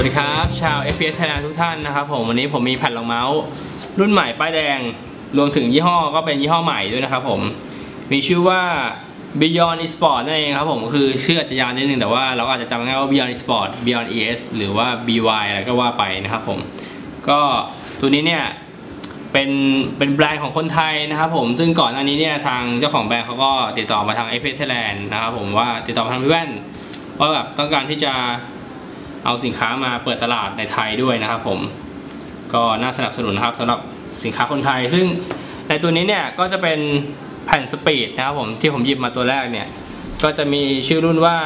วัสดีครับ ชาว FPS Thailand ทุกท่านนะครับผมวันนี้ผมมีแผ่นรองเมาส์ รุ่นใหม่ป้ายแดง รวมถึงยี่ห้อก็เป็นยี่ห้อใหม่ด้วยนะครับผม มีชื่อว่า Beyond Esport นั่นเองครับผมคือชื่ออาจจะยาวนิดนึงแต่ว่าเราอาจจะจำง่ายว่า Beyond Esport Beyond ES หรือว่า BY อะไรก็ว่าไปนะครับผม ก็ตัวนี้เนี่ยเป็นเป็นแบรนด์ของคนไทยนะครับผมซึ่งก่อนหน้านี้เนี่ยทางเจ้าของแบรนด์เขาก็ติดต่อมาทาง f อ Thailand นะครับผมว่าติดต่อมาทางพี่แว่นว่าแบบต้องการที่จะ เอาสินค้ามาเปิดตลาดในไทยด้วยนะครับผมก็น่าสนับสนุนนะครับสำหรับสินค้าคนไทย ซึ่งในตัวนี้เนี่ยก็จะเป็นแผ่นสปีดนะครับผมที่ผมหยิบมาตัวแรกเนี่ย ก็จะมีชื่อรุ่นว่า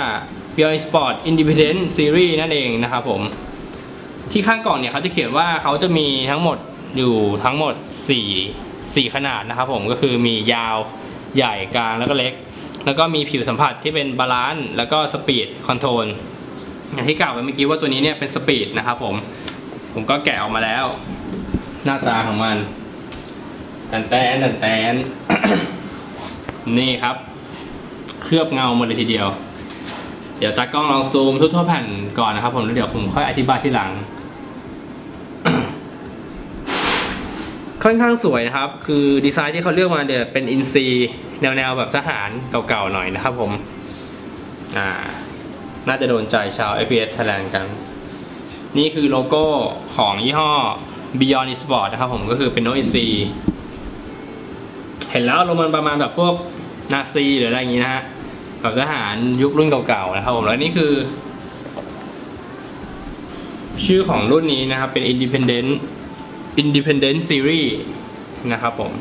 Beyond Sport Independent Series นั่นเองนะครับผม ที่ข้างกล่องเนี่ยเขาจะเขียนว่าเขาจะมีทั้งหมดอยู่ทั้งหมด 4 4 ขนาดนะครับผมก็คือมียาวใหญ่กลางแล้วก็เล็ก แล้วก็มีผิวสัมผัสที่เป็นบาลานซ์แล้วก็สปีดคอนโทรล อย่างที่กล่าวไปเมื่อกี้ว่าตัวนี้เนี่ยเป็นสปีดนะครับผม ผมก็แกะออกมาแล้ว หน้าตาของมันแตนแตนแตนแตนนี่ครับ เคลือบเงาหมดเลยทีเดียว เดี๋ยวตากล้องลองซูมทั่วๆแผ่นก่อนนะครับผมแล้วเดี๋ยวผมค่อยอธิบายทีหลัง ค่อนข้างสวยนะครับ คือดีไซน์ที่เขาเลือกมาเนี่ยเป็นอินซีแนวๆแบบทหารเก่าๆหน่อยนะครับผม อ่า น่าจะโดนใจชาว FPS Thailand กัน นี่คือโลโก้ของยี่ห้อ Beyond Esport นะครับผมก็คือเป็นโนอิซีเห็นแล้วลงมันประมาณแบบพวกนาซีหรืออะไรอย่างงี้นะฮะแบบทหารยุครุ่นเก่าๆนะครับผมแล้วนี่คือ ชื่อของรุ่นนี้นะครับเป็น Independent Independent Series นะครับผม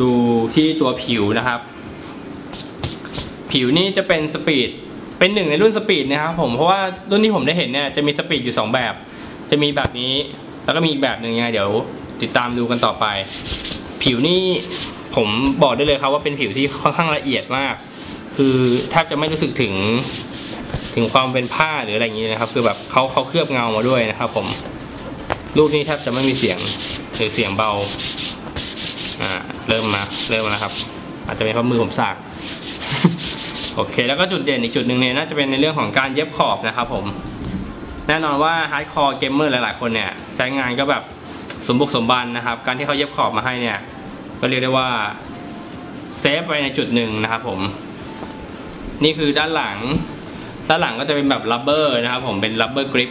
ดูที่ตัวผิวนะครับ ผิวนี่จะเป็นสปีดเป็นหนึ่งในรุ่นสปีดนะครับผมเพราะว่ารุ่นที่ผมได้เห็นเนี่ยจะมีสปีดอยู่ 2 แบบ จะมีแบบนี้ แล้วก็มีอีกแบบหนึ่งไงเดี๋ยวติดตามดูกันต่อไป ผิวนี่ผมบอกได้เลยครับว่าเป็นผิวที่ค่อนข้างละเอียดมาก คือแทบจะไม่รู้สึกถึงถึงความเป็นผ้าหรืออะไรอย่างนี้นะครับ คือแบบเขาเขาเคลือบเงามาด้วยนะครับ ผม รูปนี้แทบจะไม่มีเสียงหรือเสียงเบาอ่าเริ่มมาเริ่มมาแล้วครับ อาจจะเป็นเพราะมือผมสาก โอเค แล้วก็จุดเด่นอีกจุดหนึ่งเนี่ยน่าจะเป็นในเรื่องของการเย็บขอบนะครับผม แน่นอนว่าฮาร์ดคอร์เกมเมอร์หลายๆ คนเนี่ยใช้งานก็แบบสมบุกสมบันนะครับ การที่เขาเย็บขอบมาให้เนี่ยก็เรียกได้ว่าเซฟไปในจุดหนึ่งนะครับผม นี่คือด้านหลัง ด้านหลังก็จะเป็นแบบรับเบอร์นะครับผมเป็นรับเบอร์กริป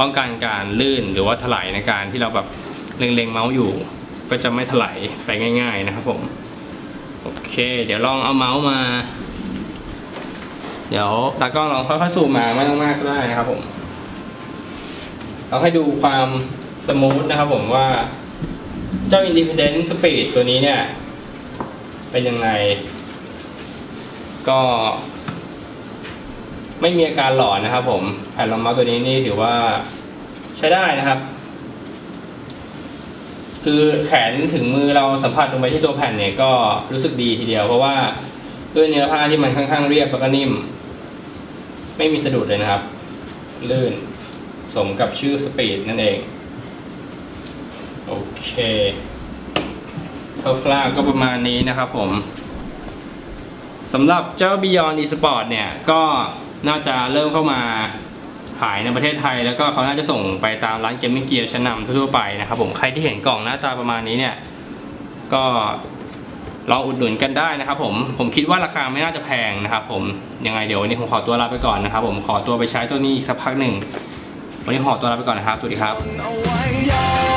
ป้องกันการลื่นหรือว่าถลายในการที่เราแบบเล็งๆเมาส์อยู่ ก็จะไม่ถลายไปง่าย ๆ นะครับผม โอเค เดี๋ยวลองเอาเมาส์มา เดี๋ยวตากล้องลองค่อยๆซูมมาไม่ต้องมากก็ได้นะครับผมเราให้ดูความสมูทนะครับผมว่า เจ้า Independent Speed ตัวนี้เนี่ย เป็นยังไง ก็ ไม่มีอาการหลอนนะครับผมแผ่นรองเมาส์ตัวนี้นี่ถือว่าใช้ได้นะครับ คือแขนถึงมือเราสัมผัสลงไปที่ตัวแผ่นเนี่ยก็รู้สึกดีทีเดียวเพราะว่า ด้วยเนื้อผ้าที่มันค่อนข้างเรียบแล้วก็นิ่ม ไม่มีสะดุดเลยนะครับ ลื่นสมกับชื่อสปีดนั่นเอง โอเคคร่าวๆก็ประมาณนี้นะครับผมสำหรับเจ้า Beyond Esport เนี่ยก็น่าจะเริ่มเข้ามาขายในประเทศไทย แล้วก็เขาน่าจะส่งไปตามร้านเกมมิ่งเกียร์ชั้นนำทั่วไปนะครับผมใครที่เห็นกล่องหน้าตาประมาณนี้เนี่ย ก็ ลองอุดหนุนกันได้นะครับผมผมคิดว่าราคาไม่น่าจะแพงนะครับผมยังไงเดี๋ยววันนี้ผมขอตัวลาไปก่อนนะครับผมขอตัวไปใช้ตัวนี้อีกสักพักหนึ่งวันนี้ขอตัวลาไปก่อนนะครับสวัสดีครับ